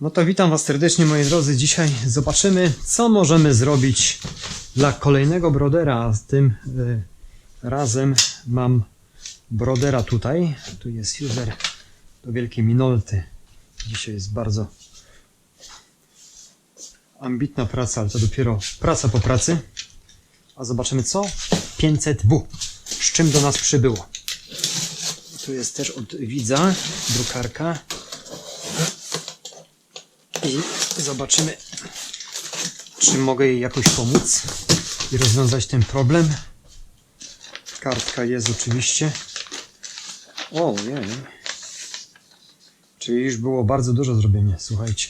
No to witam Was serdecznie moi drodzy. Dzisiaj zobaczymy, co możemy zrobić dla kolejnego brodera. Z tym y, razem mam brodera tutaj. Tu jest user do wielkiej minolty. Dzisiaj jest bardzo ambitna praca, ale to dopiero praca po pracy. A zobaczymy co 500W. Z czym do nas przybyło. Tu jest też od widza drukarka. I zobaczymy, czy mogę jej jakoś pomóc i rozwiązać ten problem. Kartka jest oczywiście. O, jej. Czyli już było bardzo dużo zrobienia, słuchajcie.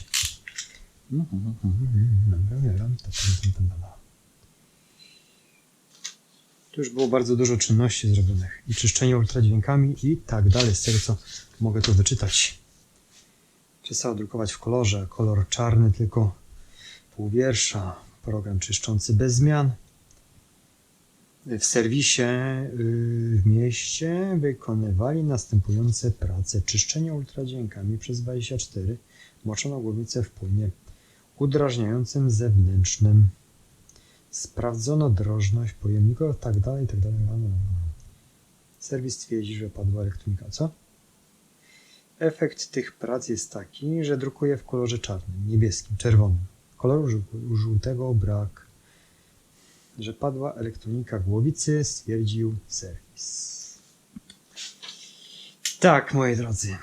Tu już było bardzo dużo czynności zrobionych. I czyszczenie ultradźwiękami i tak dalej, z tego co mogę tu wyczytać. Przestała drukować w kolorze. Kolor czarny tylko pół wiersza. Program czyszczący bez zmian. W serwisie yy, w mieście wykonywali następujące prace. Czyszczenie ultradźwiękami przez 24. Moczono głowicę w płynie udrażniającym zewnętrznym. Sprawdzono drożność pojemników, tak dalej, tak dalej. Serwis twierdzi, że padła elektronika. Co? Efekt tych prac jest taki, że drukuje w kolorze czarnym, niebieskim, czerwonym. Koloru żół- żółtego brak. Że padła elektronika głowicy, stwierdził serwis. Tak, moi drodzy.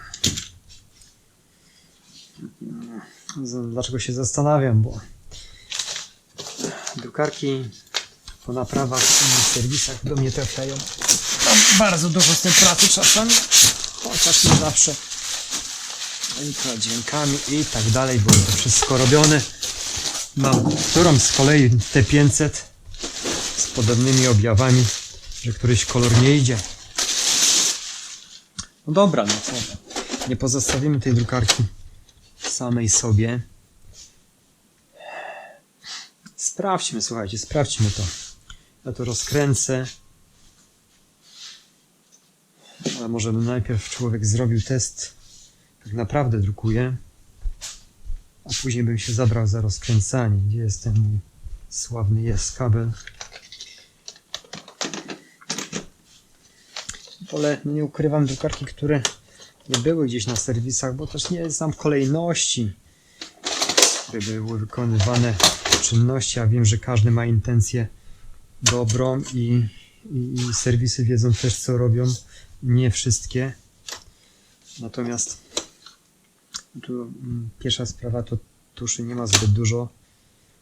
Dlaczego się zastanawiam, bo drukarki po naprawach innych serwisach do mnie trafiają. Mam bardzo dużo z tej pracy czasami, chociaż nie zawsze dźwiękami i tak dalej, było to wszystko robione. Mam którą z kolei T500 z podobnymi objawami, że któryś kolor nie idzie. No dobra, no co? Nie pozostawimy tej drukarki samej sobie. Sprawdźmy, słuchajcie, sprawdźmy to. Ja to rozkręcę. Ale może najpierw człowiek zrobił test, jak naprawdę drukuje, a później bym się zabrał za rozkręcanie. Gdzie jest ten mój sławny jest kabel? No nie ukrywam, drukarki, które nie były gdzieś na serwisach, bo też nie znam kolejności, które były wykonywane czynności, a wiem, że każdy ma intencję dobrą i, i, i serwisy wiedzą też, co robią. Nie wszystkie. Natomiast tu mm, pierwsza sprawa to tuszy nie ma zbyt dużo.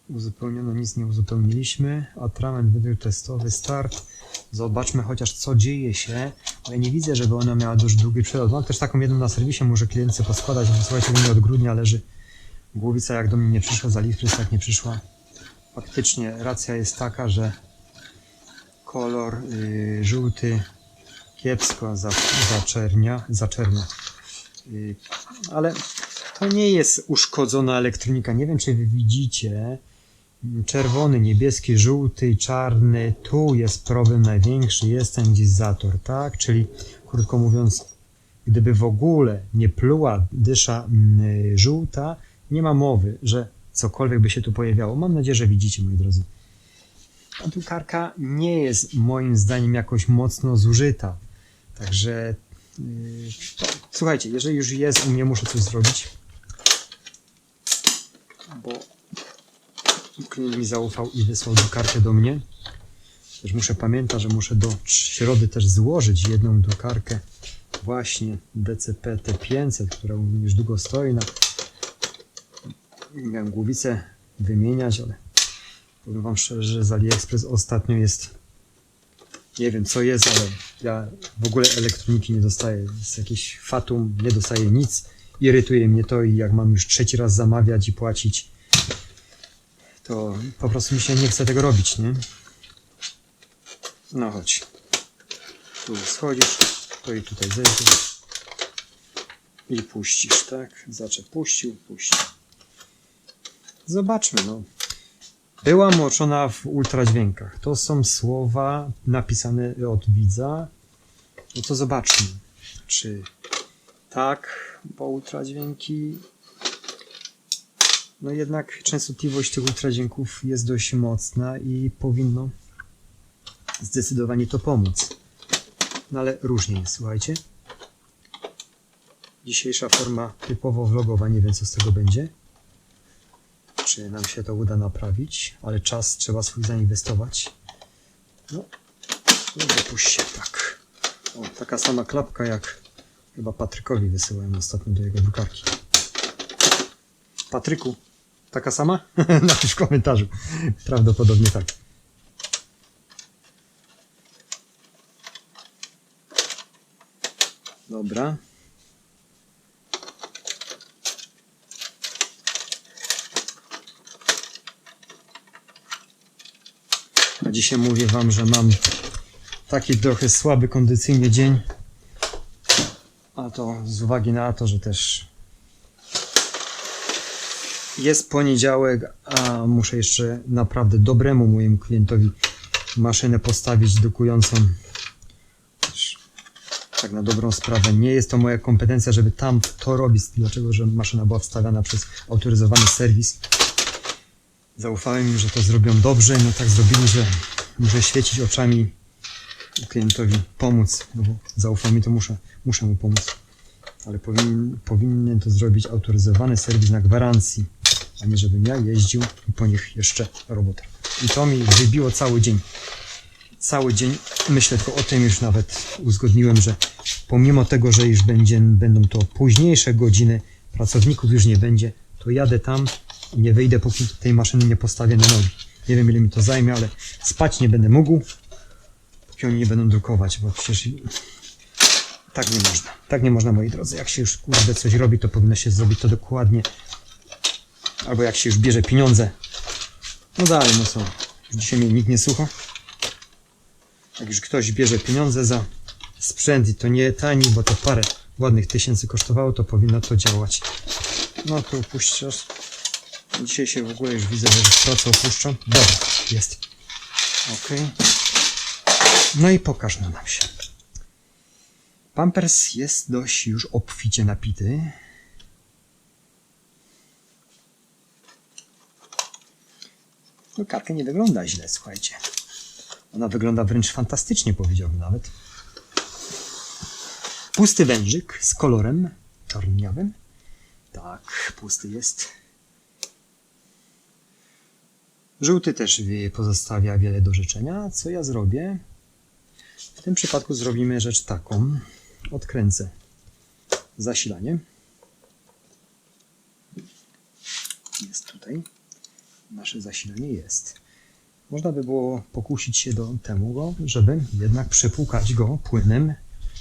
Uzupełniono, nic nie uzupełniliśmy. Atrament wydał testowy start. Zobaczmy chociaż co dzieje się. Ale nie widzę, żeby ona miała dość długi przelot. Mam też taką jedną na serwisie, muszę klientce poskładać. Słuchajcie, u mnie od grudnia leży głowica, jak do mnie nie przyszła, za Lispres tak nie przyszła. Faktycznie racja jest taka, że kolor y, żółty kiepsko za, zaczernia, zaczernia. Y, ale to nie jest uszkodzona elektronika. Nie wiem, czy wy widzicie. Czerwony, niebieski, żółty i czarny. Tu jest problem największy. Jest ten gdzieś zator, tak? Czyli, krótko mówiąc, gdyby w ogóle nie pluła dysza mm, y, żółta, nie ma mowy, że cokolwiek by się tu pojawiało. Mam nadzieję, że widzicie, moi drodzy. Ta drukarka nie jest moim zdaniem jakoś mocno zużyta. Także to, słuchajcie, jeżeli już jest u mnie, muszę coś zrobić. Bo klient mi zaufał i wysłał drukarkę do mnie. Też muszę pamiętać, że muszę do środy też złożyć jedną drukarkę właśnie DCP T500, która już długo stoi na miałem głowicę wymieniać, ale powiem wam szczerze, że z AliExpress ostatnio jest nie wiem co jest, ale ja w ogóle elektroniki nie dostaję. Jest jakieś fatum, nie dostaję nic. Irytuje mnie to i jak mam już trzeci raz zamawiać i płacić, to po prostu mi się nie chce tego robić, nie? No chodź. Tu schodzisz, to i tutaj zejdziesz. I puścisz, tak? Zaczep puścił, puścił. Zobaczmy, no. Była moczona w ultradźwiękach. To są słowa napisane od widza. No to zobaczmy, czy tak, bo ultradźwięki no jednak częstotliwość tych ultradźwięków jest dość mocna i powinno zdecydowanie to pomóc. No ale różnie jest, słuchajcie. Dzisiejsza forma typowo vlogowa, nie wiem co z tego będzie. Czy nam się to uda naprawić, ale czas trzeba swój zainwestować. No, no dopuść się tak. O, taka sama klapka jak chyba Patrykowi wysyłałem ostatnio do jego drukarki. Patryku, taka sama? Napisz w komentarzu. Prawdopodobnie tak. Dobra. A dzisiaj mówię wam, że mam taki trochę słaby kondycyjnie dzień. A to z uwagi na to, że też jest poniedziałek, a muszę jeszcze naprawdę dobremu mojemu klientowi maszynę postawić dokującą. Tak na dobrą sprawę. Nie jest to moja kompetencja, żeby tam to robić, dlaczego, że maszyna była wstawiana przez autoryzowany serwis. Zaufałem im, że to zrobią dobrze, no tak zrobili, że muszę świecić oczami klientowi pomóc, bo zaufał mi, to muszę, muszę mu pomóc. Ale powinien, powinien to zrobić autoryzowany serwis na gwarancji, a nie żebym ja jeździł i po nich jeszcze robotę. I to mi wybiło cały dzień. Cały dzień myślę tylko o tym, już nawet uzgodniłem, że pomimo tego, że już będzie, będą to późniejsze godziny, pracowników już nie będzie, to jadę tam i nie wyjdę, póki tej maszyny nie postawię na nogi. Nie wiem, ile mi to zajmie, ale spać nie będę mógł, oni nie będą drukować, bo przecież tak nie można. Tak nie można, moi drodzy. Jak się już kurde coś robi, to powinno się zrobić to dokładnie. Albo jak się już bierze pieniądze. No dalej, no co. Dzisiaj mnie nikt nie słucha. Jak już ktoś bierze pieniądze za sprzęt i to nie tani, bo to parę ładnych tysięcy kosztowało, to powinno to działać. No to upuszczasz. Dzisiaj się w ogóle już widzę, że pracę opuszczam. Dobra, jest. Ok. No i pokaż nam się. Pampers jest dość już obficie napity. No kartka nie wygląda źle, słuchajcie. Ona wygląda wręcz fantastycznie, powiedziałbym nawet. Pusty wężyk z kolorem czarniawym. Tak, pusty jest. Żółty też wie- pozostawia wiele do życzenia. Co ja zrobię? W tym przypadku zrobimy rzecz taką. Odkręcę zasilanie. Jest tutaj. Nasze zasilanie jest. Można by było pokusić się do temu, żeby jednak przepłukać go płynem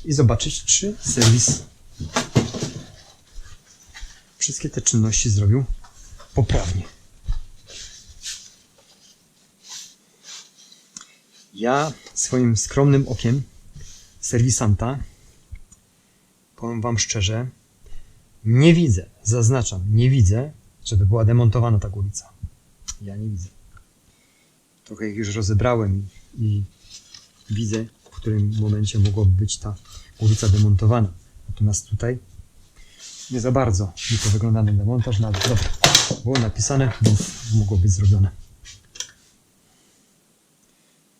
i zobaczyć, czy serwis wszystkie te czynności zrobił poprawnie. Ja swoim skromnym okiem serwisanta, powiem Wam szczerze, nie widzę, zaznaczam, nie widzę, żeby była demontowana ta ulica. Ja nie widzę. Trochę ich już rozebrałem i widzę, w którym momencie mogłaby być ta ulica demontowana. Natomiast tutaj nie za bardzo mi to wygląda na demontaż, no ale dobra, było napisane, więc mogło być zrobione.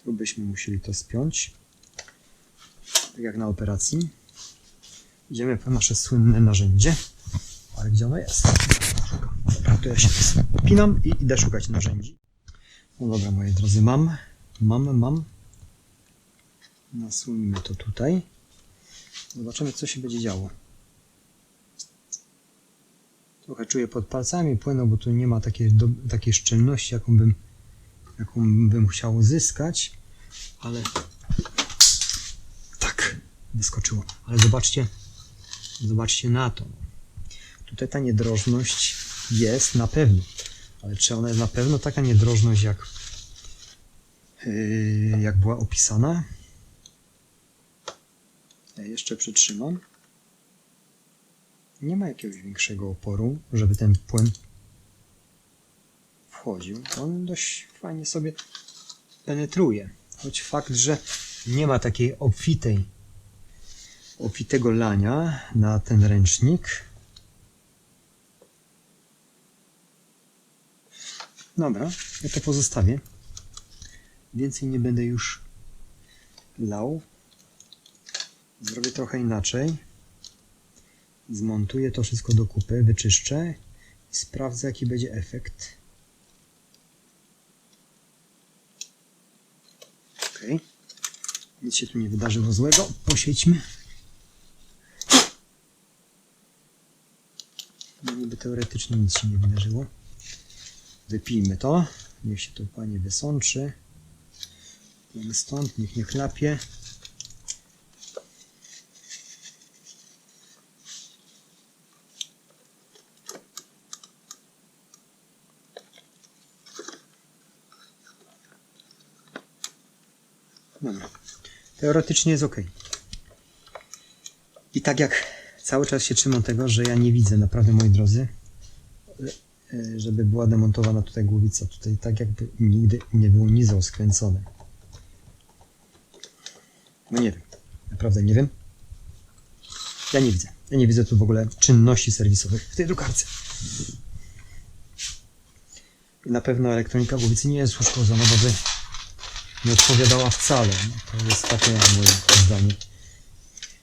Tu byśmy musieli to spiąć. Tak jak na operacji. Idziemy po nasze słynne narzędzie. Ale gdzie ono jest? Dobra, to ja się spinam i idę szukać narzędzi. No dobra, moi drodzy, mam, mam, mam. Nasunijmy to tutaj. Zobaczymy, co się będzie działo. Trochę czuję pod palcami płyną, bo tu nie ma takiej, do, takiej szczelności, jaką bym, jaką bym chciał uzyskać, ale tak, wyskoczyło. Ale zobaczcie, zobaczcie na to. Tutaj ta niedrożność jest na pewno, ale czy ona jest na pewno taka niedrożność, jak, yy, jak była opisana? Ja jeszcze przytrzymam. Nie ma jakiegoś większego oporu, żeby ten płyn wchodził. On dość fajnie sobie penetruje. Choć fakt, że nie ma takiej obfitej, obfitego lania na ten ręcznik. Dobra, ja to pozostawię. Więcej nie będę już lał. Zrobię trochę inaczej. Zmontuję to wszystko do kupy, wyczyszczę i sprawdzę jaki będzie efekt. Ok. Nic się tu nie wydarzyło złego. Posiedźmy. No niby teoretycznie nic się nie wydarzyło. Wypijmy to. Niech się to panie wysączy. Mamy stąd, niech nie chlapie. Dobra. Teoretycznie jest ok. I tak jak cały czas się trzymam tego, że ja nie widzę naprawdę, moi drodzy, e, żeby była demontowana tutaj głowica. Tutaj tak jakby nigdy nie było nizą skręcone. No nie wiem. Naprawdę nie wiem. Ja nie widzę. Ja nie widzę tu w ogóle czynności serwisowych w tej drukarce. Na pewno elektronika głowicy nie jest uszkodzona, bo by nie odpowiadała wcale. To jest takie moje zdanie.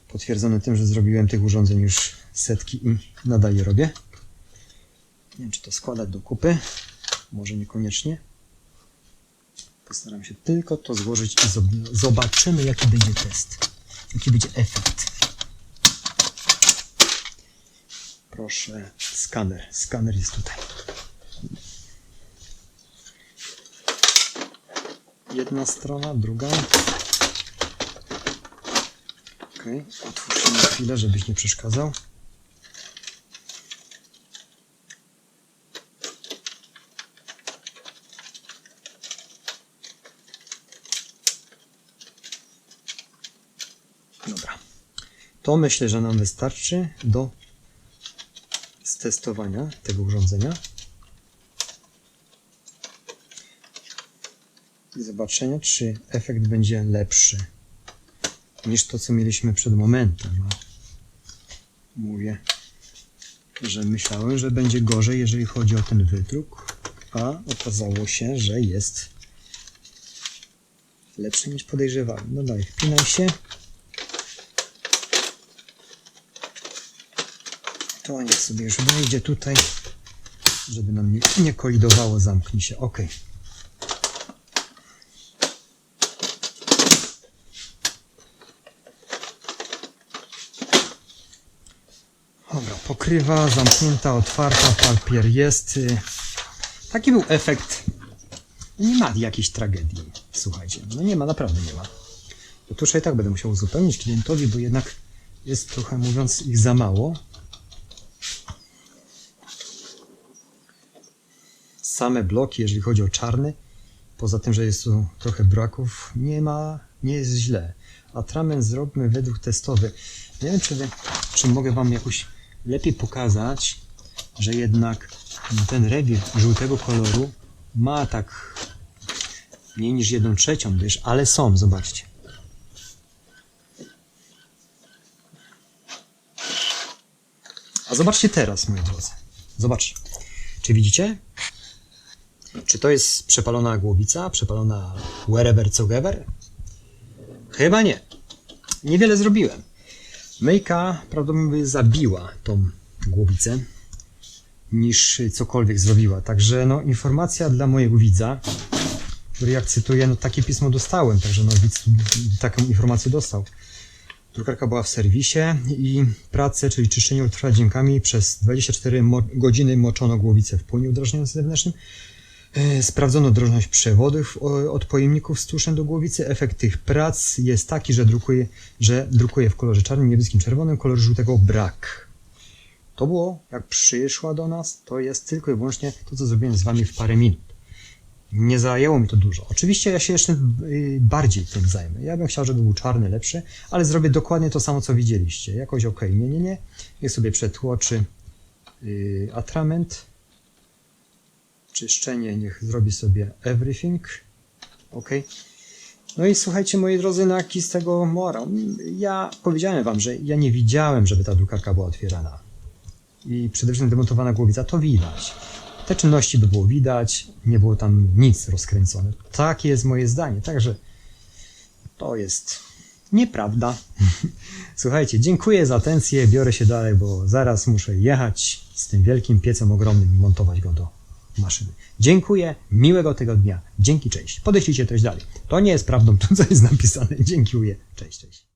Potwierdzone tym, że zrobiłem tych urządzeń już setki i nadal je robię. Nie wiem, czy to składać do kupy. Może niekoniecznie. Postaram się tylko to złożyć i zob- zobaczymy, jaki będzie test. Jaki będzie efekt. Proszę, skaner. Skaner jest tutaj. Jedna strona, druga. Ok, otwórz się na chwilę, żebyś nie przeszkadzał. Dobra. To myślę, że nam wystarczy do stestowania tego urządzenia. I zobaczenia, czy efekt będzie lepszy niż to, co mieliśmy przed momentem. No. Mówię, że myślałem, że będzie gorzej, jeżeli chodzi o ten wydruk, a okazało się, że jest lepszy niż podejrzewałem. No dalej, wpinaj się. To niech sobie już wejdzie tutaj, żeby nam nie, nie kolidowało. Zamknij się. Ok. Dobra, pokrywa zamknięta, otwarta, papier jest. Taki był efekt. Nie ma jakiejś tragedii. Słuchajcie, no nie ma, naprawdę nie ma. Bo tuż i tak będę musiał uzupełnić klientowi, bo jednak jest trochę mówiąc ich za mało. Same bloki, jeżeli chodzi o czarny, poza tym, że jest tu trochę braków, nie ma, nie jest źle. Atrament zróbmy według testowy. Nie wiem, czy, czy mogę Wam jakoś lepiej pokazać, że jednak ten rewir żółtego koloru ma tak mniej niż jedną trzecią dysz, ale są, zobaczcie. A zobaczcie teraz, moi drodzy. Zobaczcie. Czy widzicie? Czy to jest przepalona głowica, przepalona wherever co ever? Chyba nie. Niewiele zrobiłem. Myjka prawdopodobnie zabiła tą głowicę niż cokolwiek zrobiła. Także no, informacja dla mojego widza, który jak cytuję, no takie pismo dostałem, także no widz taką informację dostał. Drukarka była w serwisie i pracę, czyli czyszczenie ultradziękami przez 24 mo godziny moczono głowicę w płynie udrażniającym zewnętrznym. E, Sprawdzono drożność przewodów od pojemników z tuszem do głowicy. Efekt tych prac jest taki, że drukuje, że drukuje w kolorze czarnym, niebieskim, czerwonym, kolor żółtego brak. To było, jak przyszła do nas, to jest tylko i wyłącznie to, co zrobiłem z Wami w parę minut. Nie zajęło mi to dużo. Oczywiście ja się jeszcze y, bardziej tym zajmę. Ja bym chciał, żeby był czarny lepszy, ale zrobię dokładnie to samo, co widzieliście. Jakoś ok, nie, nie, nie. Niech sobie przetłoczy y, atrament. Czyszczenie niech zrobi sobie everything. Ok. No i słuchajcie, moi drodzy, na z tego morał. Ja powiedziałem wam, że ja nie widziałem, żeby ta drukarka była otwierana. I przede wszystkim demontowana głowica, to widać. te czynności by było widać, nie było tam nic rozkręcone. Takie jest moje zdanie, także to jest nieprawda. Słuchajcie, dziękuję za atencję, biorę się dalej, bo zaraz muszę jechać z tym wielkim piecem ogromnym i montować go do maszyny. Dziękuję, miłego tego dnia. Dzięki, cześć. Podeślijcie coś dalej. To nie jest prawdą to, co jest napisane. Dziękuję, cześć, cześć.